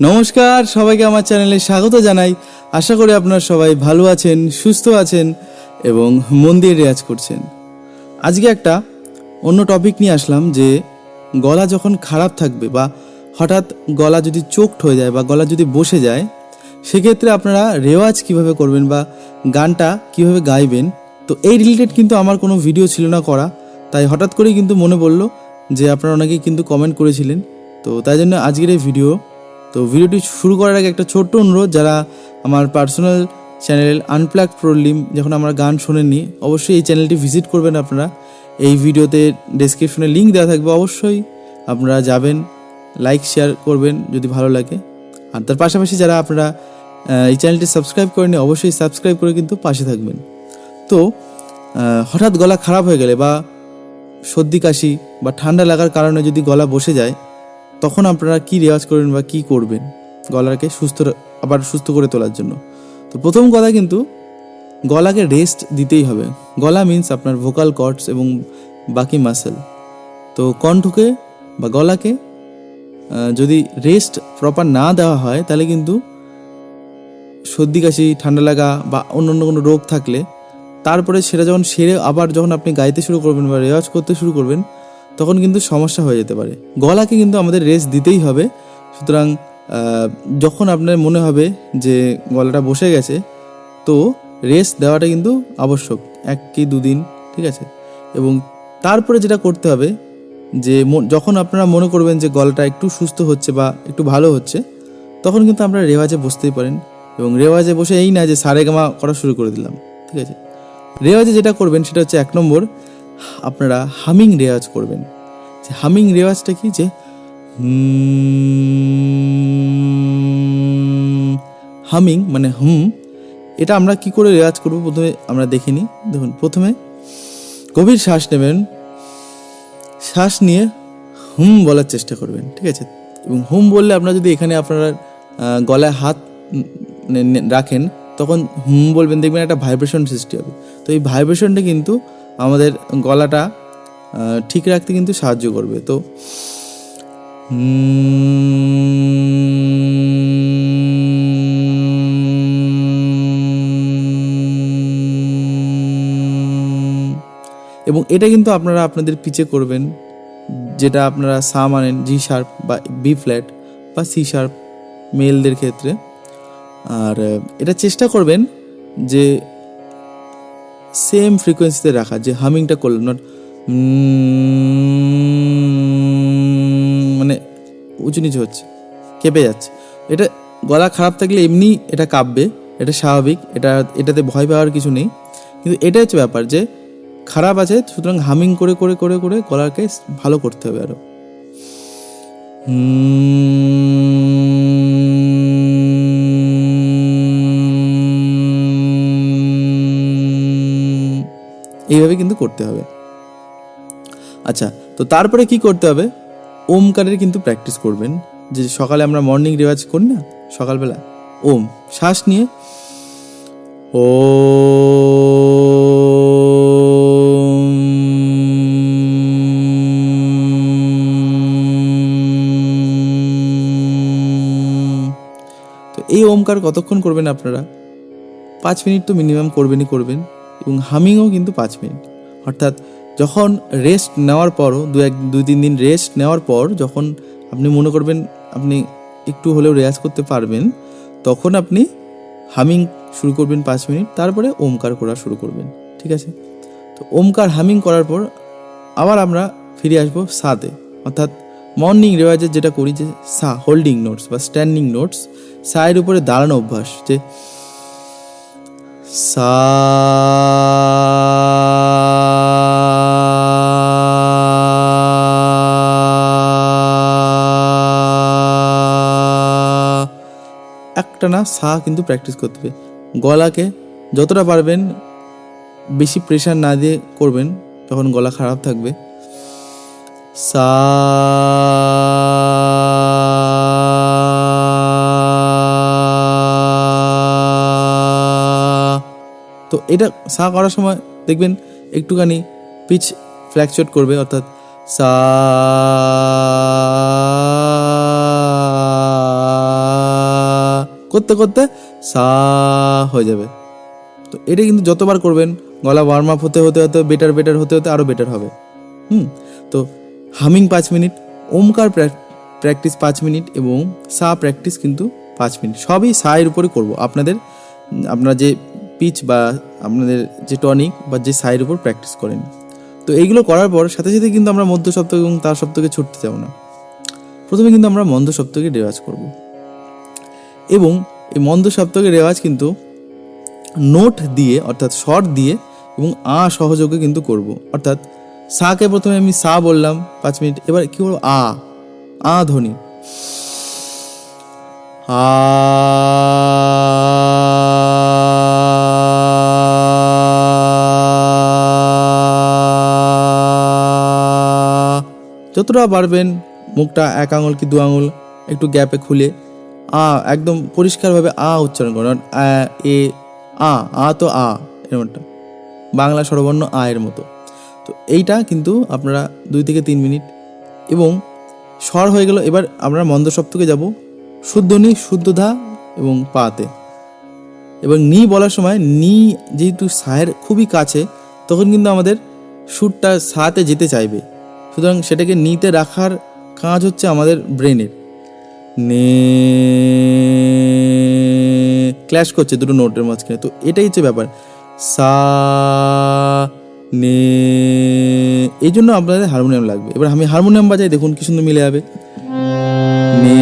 নমস্কার, সবাইকে আমার চ্যানেলে স্বাগত জানাই। আশা করি আপনারা সবাই ভালো আছেন, সুস্থ আছেন এবং মন দিয়ে রেয়াজ করছেন। আজকে একটা অন্য টপিক নিয়ে আসলাম যে, গলা যখন খারাপ থাকবে বা হঠাৎ গলা যদি চোকড হয়ে যায় বা গলা যদি বসে যায়, সেক্ষেত্রে আপনারা রেওয়াজ কীভাবে করবেন বা গানটা কীভাবে গাইবেন? তো এই রিলেটেড কিন্তু আমার কোনো ভিডিও ছিল না করা, তাই হঠাৎ করেই কিন্তু মনে পড়ল যে, আপনারা অনেকেই কিন্তু কমেন্ট করেছিলেন। তো তাই জন্য আজকের এই ভিডিও তো ভিডিওটি শুরু করার আগে একটা ছোট্ট অনুরোধ, যারা আমার পার্সোনাল চ্যানেল আনপ্লাগ প্রলিম যখন আমরা গান শোনেননি, অবশ্যই এই চ্যানেলটি ভিজিট করবেন আপনারা। এই ভিডিওতে ডেসক্রিপশনে লিঙ্ক দেওয়া থাকবে, অবশ্যই আপনারা যাবেন লাইক শেয়ার করবেন যদি ভালো লাগে। আর তার পাশাপাশি যারা আপনারা এই চ্যানেলটি সাবস্ক্রাইব করেনি অবশ্যই সাবস্ক্রাইব করে কিন্তু পাশে থাকবেন। তো হঠাৎ গলা খারাপ হয়ে গেলে বা সর্দি, কাশি বা ঠান্ডা লাগার কারণে যদি গলা বসে যায় তখন আপনারা কি রেওয়াজ করবেন বা কি করবেন গলাকে সুস্থ আবার সুস্থ করে তোলার জন্য? তো প্রথম কথা কিন্তু গলাকে রেস্ট দিতেই হবে। গলা মিন্স আপনার ভোকাল কর্ডস এবং বাকি মাসেল তো কণ্ঠকে বা গলাকে যদি রেস্ট প্রপার না দেওয়া হয়, তাহলে কিন্তু সর্দি, কাশি, ঠান্ডা লাগা বা অন্য অন্য কোনো রোগ থাকলে, তারপরে সেটা যখন সেরে আবার যখন আপনি গাইতে শুরু করবেন বা রেওয়াজ করতে শুরু করবেন তখন কিন্তু সমস্যা হয়ে যেতে পারে। গলাকে কিন্তু আমাদের রেস্ট দিতেই হবে। সুতরাং যখন আপনার মনে হবে যে গলাটা বসে গেছে, তো রেস্ট দেওয়াটা কিন্তু আবশ্যক। এক কি দুদিন ঠিক আছে? এবং তারপরে যেটা করতে হবে, যে যখন আপনারা মনে করবেন যে গলাটা একটু সুস্থ হচ্ছে বা একটু ভালো হচ্ছে, তখন কিন্তু আপনারা রেওয়াজে বসতেই পারেন। এবং রেওয়াজে বসে এই না যে সারেগামা করা শুরু করে দিলাম, ঠিক আছে? রেওয়াজে যেটা করবেন সেটা হচ্ছে এক নম্বর আপনারা হামিং রেওয়াজ করবেন। যে হামিং রেওয়াজটা কি? যে হামিং মানে হুম। এটা আমরা কি করে রেওয়াজ করব? প্রথমে আমরা দেখে নিই। দেখুন, প্রথমে গভীর শ্বাস নেবেন। শ্বাস নিয়ে হুম বলার চেষ্টা করবেন, ঠিক আছে? এবং হুম বললে আপনারা যদি এখানে আপনারা গলায় হাত মানে রাখেন, তখন হুম বলবেন, দেখবেন একটা ভাইব্রেশন সৃষ্টি হবে। তো এই ভাইব্রেশনটা কিন্তু আমাদের গলাটা ঠিক রাখতে কিন্তু সাহায্য করবে। তো, এবং এটা কিন্তু আপনারা আপনাদের পিচে করবেন, যেটা আপনারা সা মানেন জি শার্প বা বি ফ্ল্যাট বা সি শার্প মেলদের ক্ষেত্রে। আর এটা চেষ্টা করবেন যে সেম ফ্রিকোয়েন্সিতে রাখা, যে হামিংটা করলেন নট মানে উঁচু নিচু হচ্ছে, কেঁপে যাচ্ছে। এটা গলা খারাপ থাকলে এমনি এটা কাঁপবে, এটা স্বাভাবিক, এটা, এটাতে ভয় পাওয়ার কিছু নেই। কিন্তু এটা হচ্ছে ব্যাপার যে খারাপ আছে, সুতরাং হামিং করে করে করে করে গলাকে ভালো করতে হবে আরও। এইভাবে কিন্তু করতে হবে। আচ্ছা তো তারপরে কি করতে হবে? ওমকারের কিন্তু প্র্যাকটিস করবেন। যে সকালে আমরা মর্নিং রেওয়াজ করি না? সকালবেলা। ওম, শ্বাস নিয়ে। ও এই ওমকার কতক্ষণ করবেন আপনারা? পাঁচ মিনিট তো মিনিমাম করবেনই করবেন। এবং হামিংও কিন্তু পাঁচ মিনিট। অর্থাৎ যখন রেস্ট নেওয়ার পরও দু এক, দুই, তিন দিন রেস্ট নেওয়ার পর যখন আপনি মনে করবেন আপনি একটু হলেও রেয়াজ করতে পারবেন, তখন আপনি হামিং শুরু করবেন পাঁচ মিনিট, তারপরে ওমকার করা শুরু করবেন। ঠিক আছে? তো ওমকার হামিং করার পর আবার আমরা ফিরে আসব সাতে অর্থাৎ মর্নিং রেওয়াজের যেটা করি যে সা হোল্ডিং নোটস বা স্ট্যান্ডিং নোটস সায়ের উপরে দাঁড়ানো অভ্যাস যে সা একটা না সা কিন্তু প্র্যাকটিস করতে হবে। গলাকে যতটা পারবেন বেশি প্রেশার না দিয়ে করবেন, তখন গলা খারাপ থাকবে। সা তো এটা সা করার সময় দেখবেন একটুখানি পিচ ফ্ল্যাকচুয়েট করবে, অর্থাৎ সা করতে করতে সা হয়ে যাবে। তো এটা কিন্তু যতবার করবেন, গলা ওয়ার্ম আপ হতে হতে হতে বেটার বেটার হতে হতে আরও বেটার হবে। হুম, তো হামিং পাঁচ মিনিট, ওমকার প্র্যাকটিস পাঁচ মিনিট এবং সা প্র্যাকটিস কিন্তু পাঁচ মিনিট। সবই সায়ের উপরে করব। আপনাদের, আপনারা যে পিচ বা আপনাদের যে টনিক বা যে সায়ের উপর প্র্যাকটিস করেন। তো এইগুলো করার পর সাথে সাথে কিন্তু আমরা মধ্য সপ্তক এবং তার সপ্তকে ছুটতে যাব না। প্রথমে কিন্তু আমরা মন্দ সপ্তকে রেওয়াজ করব। এবং এই মন্দ সপ্তকের রেওয়াজ কিন্তু নোট দিয়ে, অর্থাৎ শর্ট দিয়ে এবং আ সহযোগে কিন্তু করব। অর্থাৎ সাকে প্রথমে আমি সা বললাম, পাঁচ মিনিট, এবার কি বলব? আ আ ধ্বনি। আ যতটা পারবেন মুখটা এক আঙুল কি দু আঙুল একটু গ্যাপে খুলে, আ, একদম পরিষ্কারভাবে আ উচ্চারণ করুন আ, এ, আ আ তো আ, এরকম একটা। বাংলা স্বরবর্ণ আ এর মতো। তো এইটা কিন্তু আপনারা দুই থেকে তিন মিনিট এবং স্বর হয়ে গেল, এবার আমরা মন্দ সপ্তকে যাব শুদ্ধ নি, শুদ্ধ ধা এবং পাতে এবং নি বলার সময় নি যেহেতু সায়ের খুবই কাছে, তখন কিন্তু আমাদের সুরটা সাতে যেতে চাইবে। সুতরাং সেটাকে নিতে রাখার কাজ হচ্ছে আমাদের ব্রেনের নে ক্ল্যাশ করছে দুটো নোটের মাঝখানে। তো এটাই হচ্ছে ব্যাপার। সা, নে, এই জন্য আপনাদের হারমোনিয়াম লাগবে। এবার আমি হারমোনিয়াম বাজাই, দেখুন কি সুন্দর মিলে যাবে। নে,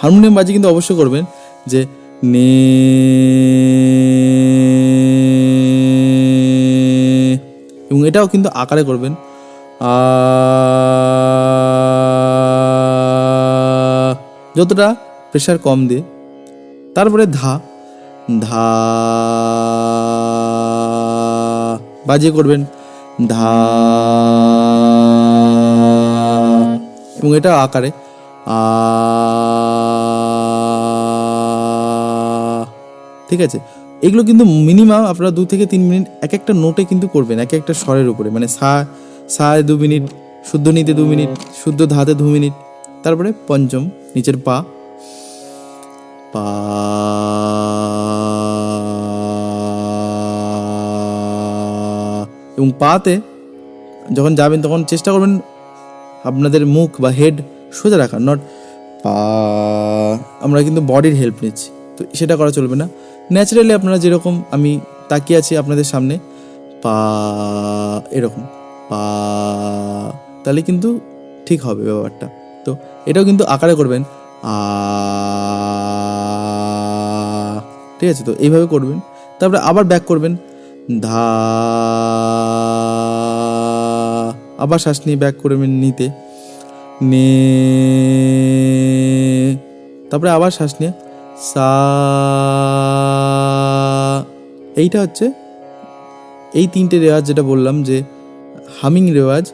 হারমোনিয়াম বাজি কিন্তু অবশ্যই করবেন যে নে এবং এটাও কিন্তু আকারে করবেন। যতটা প্রেশার কম দিয়ে। তারপরে ধা। ধা বাজিয়ে করবেন। ধা এবং এটা আকারে। আ ঠিক আছে? এগুলো কিন্তু মিনিমাম আপনারা দু থেকে তিন মিনিট এক একটা নোটে কিন্তু করবেন এক একটা স্বরের উপরে। মানে সা সায় দু মিনিট, শুদ্ধ নিতে দু মিনিট, শুদ্ধ ধাতে দু মিনিট, তারপরে পঞ্চম, নিচের পা। পা, এবং পাতে যখন যাবেন তখন চেষ্টা করবেন আপনাদের মুখ বা হেড সোজা রাখার নট পা। আমরা কিন্তু বডির হেল্প নিচ্ছি, তো সেটা করা চলবে না। ন্যাচারালি আপনারা যেরকম আমি তাকিয়ে আছি আপনাদের সামনে, পা এরকম, পা, তাহলে কিন্তু ঠিক হবে ব্যাপারটা। তো এটাও কিন্তু আকারে করবেন, আ, ঠিক আছে? তো এইভাবে করবেন, তারপরে আবার ব্যাক করবেন, ধা, আবার শ্বাস নিয়ে ব্যাক করবেন নিতে, নে, তারপরে আবার শ্বাস নিয়ে, সা এইটা হচ্ছে এই তিনটে রেওয়াজ যেটা বললাম যে হামিং রেওয়াজ,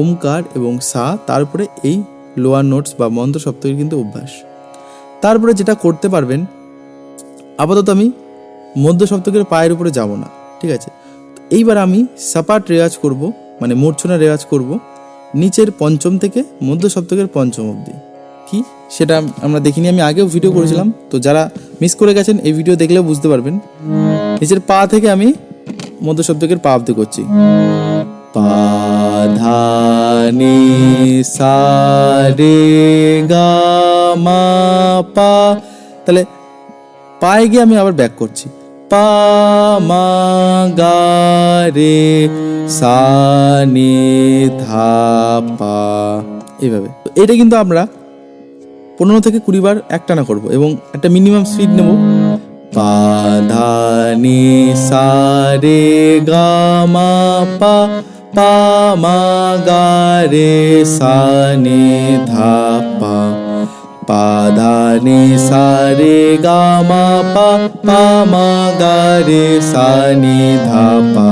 ওমকার এবং সা, তারপরে এই লোয়ার নোটস বা মন্ত্র সপ্তকের কিন্তু অভ্যাস। তারপরে যেটা করতে পারবেন, আপাতত আমি মধ্য সপ্তকের পায়ের উপরে যাব না, ঠিক আছে? এইবার আমি সাপাট রেওয়াজ করব মানে মূর্ছনা রেওয়াজ করব, নিচের পঞ্চম থেকে মধ্য সপ্তকের পঞ্চম অবধি। কি, সেটা আমরা দেখিনি, আমি আগেও ভিডিও করেছিলাম। তো যারা মিস করে গেছেন, এই ভিডিও দেখলেও বুঝতে পারবেন। নিজের পা থেকে আমি মধ্য সপ্তকের পা অবধি করছি। পা, ধা, নি, সা, রে, গা, মা, পা। তাহলে পায়ে গিয়ে আমি আবার ব্যাক করছি। পা, মা, গা, রে, সা, নি, ধা, পা। এইভাবে। এটা কিন্তু আমরা পনেরো থেকে কুড়ি বার একটানা করব এবং একটা মিনিমাম স্পিড নেব। পা ধা নি সা রে গা মা পা পা মা গা রে সা নি ধা পা। পা ধা নি সা রে গা মা পা পা মা গা রে সা নি ধা পা।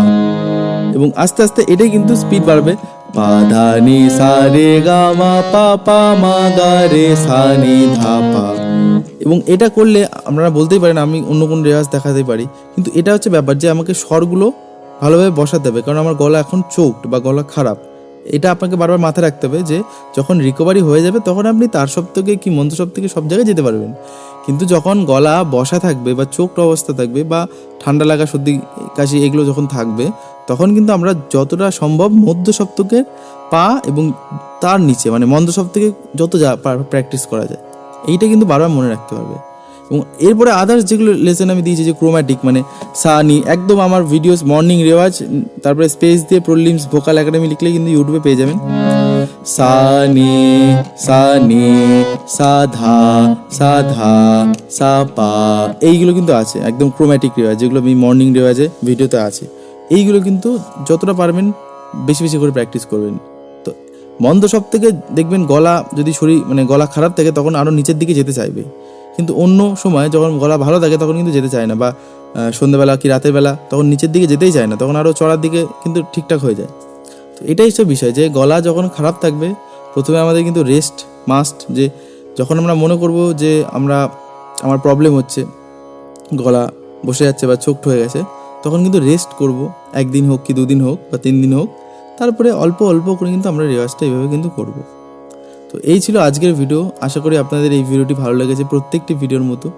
এবং আস্তে আস্তে এটাই কিন্তু স্পিড বাড়বে। পা ধা নি সা রে গা মা পা পা মা রে সা নি ধা এবং এটা করলে আপনারা বলতেই পারেন আমি অন্য কোন রেওয়াজ দেখাতে পারি। কিন্তু এটা হচ্ছে ব্যাপার যে আমাকে স্বরগুলো ভালোভাবে বসাতে হবে। কারণ আমার গলা এখন চোকড বা গলা খারাপ। এটা আপনাকে বারবার মাথায় রাখতে হবে যে যখন রিকভারি হয়ে যাবে তখন আপনি তার সপ্তকে কি মন্ত্র সপ্তকে সব জায়গায় যেতে পারবেন। কিন্তু যখন গলা বসা থাকবে বা চোখ অবস্থা থাকবে বা ঠান্ডা লাগা সর্দি কাশি এগুলো যখন থাকবে তখন কিন্তু আমরা যতটা সম্ভব মধ্য সপ্তকের পা এবং তার নিচে মানে মন্দ সপ্তকে যত যা প্র্যাকটিস করা যায়, এইটা কিন্তু বারবার মনে রাখতে হবে। এবং এরপরে আদার্স যেগুলো লেসন আমি দিয়েছি যে ক্রোম্যাটিক মানে সা নি একদম আমার ভিডিওস মর্নিং রেওয়াজ, তারপরে স্পেস দিয়ে প্রলিমস ভোকাল একাডেমি লিখলে কিন্তু ইউটিউবে পেয়ে যাবেন। সা নি সা নি সা ধা সা ধা সা পা এইগুলো কিন্তু আছে, একদম ক্রোম্যাটিক রেওয়াজ, যেগুলো আমি মর্নিং রেওয়াজে ভিডিওতে আছে। এইগুলো কিন্তু যতটা পারবেন বেশি বেশি করে প্র্যাকটিস করবেন। তো মন্দ সব থেকে দেখবেন গলা যদি শরীর মানে গলা খারাপ থাকে তখন আরও নিচের দিকে যেতে চাইবে। কিন্তু অন্য সময় যখন গলা ভালো থাকে তখন কিন্তু যেতে চায় না বা সন্ধ্যেবেলা কি রাতের বেলা তখন নিচের দিকে যেতেই চায় না, তখন আরও চড়ার দিকে কিন্তু ঠিকঠাক হয়ে যায়। তো এটাই সব বিষয় যে গলা যখন খারাপ থাকবে, প্রথমে আমাদের কিন্তু রেস্ট মাস্ট যে যখন আমরা মনে করব যে আমরা, আমার প্রবলেম হচ্ছে, গলা বসে যাচ্ছে বা চোখ হয়ে গেছে তখন কিন্তু রেস্ট করব। একদিন হোক কি দুদিন হোক বা তিন দিন হোক, তারপরে অল্প অল্প করে কিন্তু আমরা রেওয়াজটা এইভাবে কিন্তু করব। তো এই ছিল আজকের ভিডিও আশা করি আপনাদের এই ভিডিওটি ভালো লেগেছে প্রত্যেকটি ভিডিওর মতো।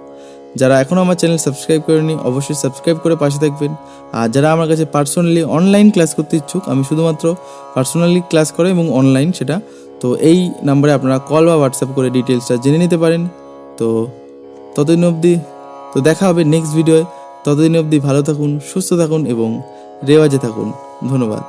যারা এখনও আমার চ্যানেল সাবস্ক্রাইব করেনি অবশ্যই সাবস্ক্রাইব করে পাশে থাকবেন। আর যারা আমার কাছে পার্সোনালি অনলাইন ক্লাস করতে ইচ্ছুক, আমি শুধুমাত্র পার্সোনালি ক্লাস করে এবং অনলাইন সেটা। তো এই নাম্বারে আপনারা কল বা হোয়াটসঅ্যাপ করে ডিটেলসটা জেনে নিতে পারেন। তো ততদিন অবধি, তো দেখা হবে নেক্সট ভিডিওয়ে ততদিন অবধি ভালো থাকুন সুস্থ থাকুন এবং রেওয়াজে থাকুন। ধন্যবাদ।